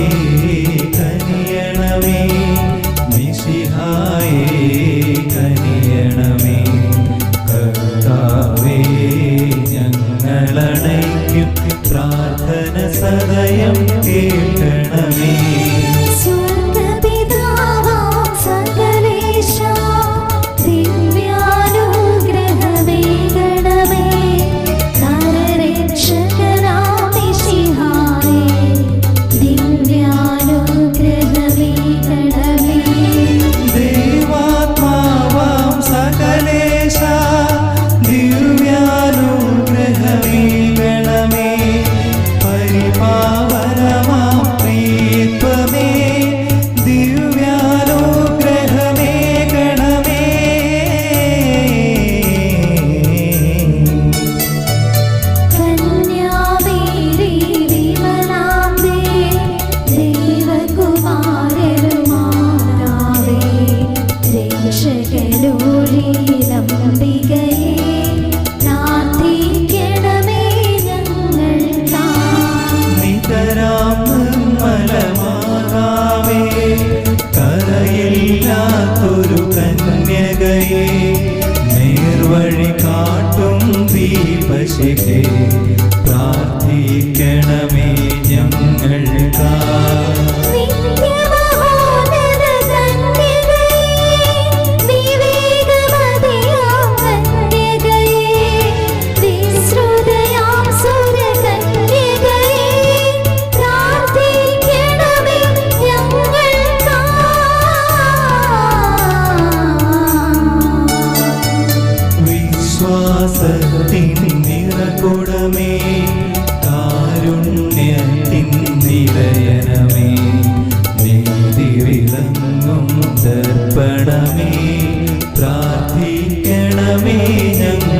You. കരയില്ലാത്തൊരു കന്യകയെ നേർവഴി കാട്ടും ദീപശിഖേ പ്രാർത്ഥിക്കണമേ ഞങ്ങൾ പ്രകൃതി കാരുണ്യത്തിൻ പ്രാർത്ഥിക്കണമേ ഞങ്ങൾ.